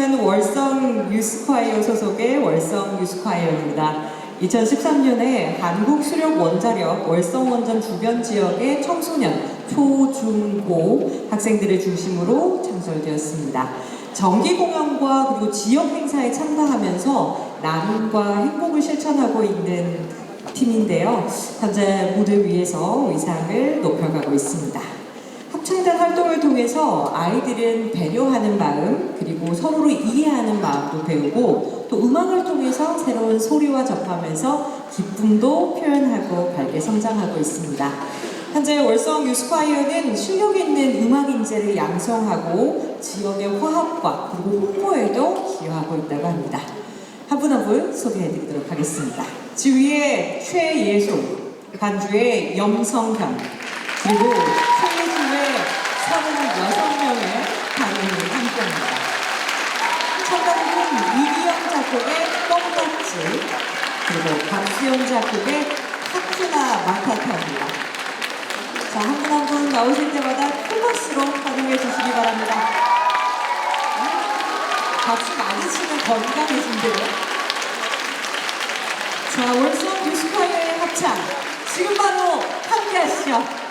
저는 월성 유스콰이어 소속의 월성 유스콰이어입니다. 2013년에 한국 수력 원자력 월성 원전 주변 지역의 청소년 초, 중, 고 학생들을 중심으로 창설되었습니다. 정기 공연과 그리고 지역 행사에 참가하면서 나눔과 행복을 실천하고 있는 팀인데요. 현재 무대 위에서 의상을 높여가고 있습니다. 합창단 활동을 통해서 아이들은 배려하는 마음 그리고 서로를 이해하는 마음도 배우고 또 음악을 통해서 새로운 소리와 접하면서 기쁨도 표현하고 밝게 성장하고 있습니다. 현재 월성 유스콰이어는 실력 있는 음악 인재를 양성하고 지역의 화합과 그리고 홍보에도 기여하고 있다고 합니다. 한 분 한 분 소개해드리도록 하겠습니다. 지휘의 최예솔, 반주의 염성현, 그리고 최예수의 36명의 강연을 함께합니다. 청강군 이기영 작곡의 껌딱지, 그리고 박수영 작곡의 하쿠나 마타타입니다. 자, 한 분 한 분 나오실 때마다 큰 박수로 환영해 주시기 바랍니다. 박수 많이 치면 건강해진대요. 자, 월성 뮤지컬의 합창 지금 바로 함께 하시죠.